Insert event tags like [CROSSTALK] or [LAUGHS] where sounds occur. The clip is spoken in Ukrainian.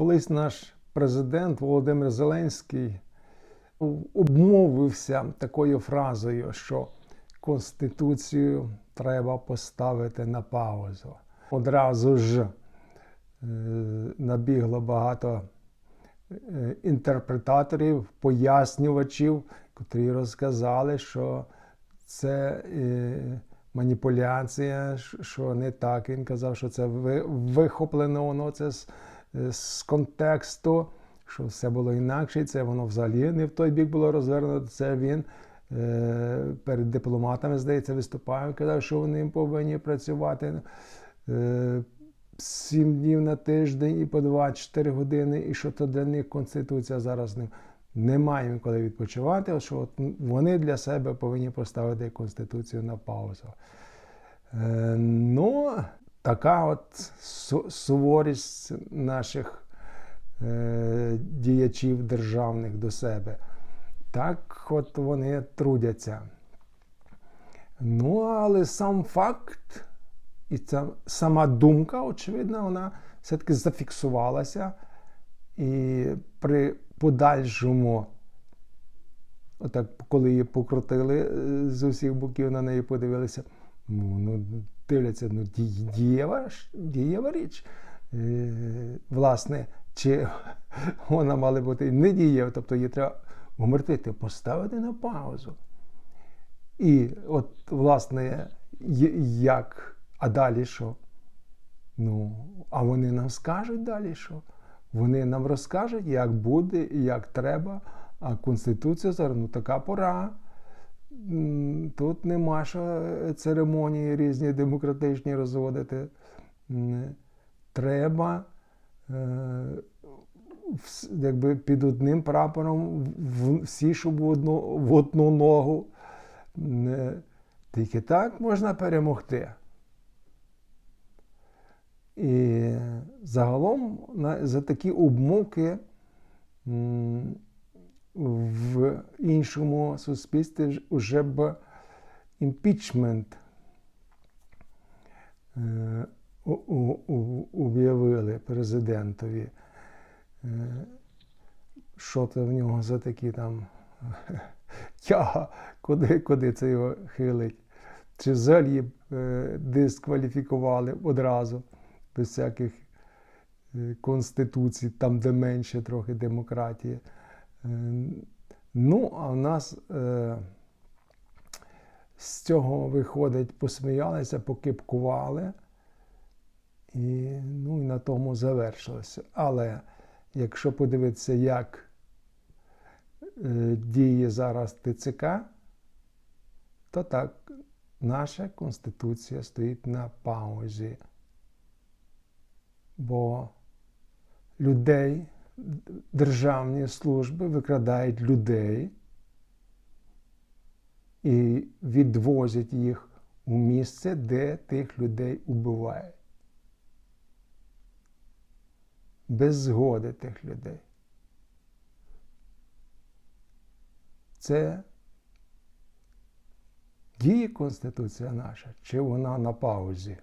Колись наш президент Володимир Зеленський обмовився такою фразою, що Конституцію треба поставити на паузу. Одразу ж е, набігло багато е, інтерпретаторів, пояснювачів, котрі розказали, що це е, маніпуляція, що не так. Він казав, що це вихоплено воно це з контексту, що все було інакше, це воно взагалі не в той бік було розвернуто. Це він е, перед дипломатами, здається, виступав казав, що вони повинні працювати. Е, Сім днів на тиждень і по 24 години, і що то для них Конституція зараз не, немає їм коли відпочивати, що от вони для себе повинні поставити Конституцію на паузу. Е, ну, така от суворість наших е, діячів державних до себе. Так от вони трудяться. Ну, але сам факт і ця сама думка, очевидно, вона все-таки зафіксувалася. І при подальшому, отак, коли її покрутили е, з усіх боків, на неї подивилися, ну, дивляться, ну, дієва, дієва річ. Е, власне, чи [LAUGHS] вона мала бути не дієва, тобто її треба умертвити, поставити на паузу. І от, власне, як, а далі що? Ну, а вони нам скажуть далі, що? Вони нам розкажуть, як буде як треба. А Конституція зараз ну така пора. Тут нема що церемонії різні демократичні розводити. Треба е, якби під одним прапором всі, щоб в одну, в одну ногу. Тільки так можна перемогти. І загалом за такі обмовки іншому суспільстві уже б імпічмент е, об'явили президентові. Е, Що це в нього за такі там [LAUGHS] тяга, куди, куди це його хилить? Чи взагалі е, дискваліфікували одразу, без всяких е, конституцій, там, де менше трохи демократії. Ну, а в нас е, з цього виходить, посміялися, покипкували, і, ну, і на тому завершилося. Але якщо подивитися, як е, діє зараз ТЦК, то так, наша Конституція стоїть на паузі. Бо людей, державні служби викрадають людей і відвозять їх у місце, де тих людей убивають. Без згоди тих людей. Це діє Конституція наша, чи вона на паузі?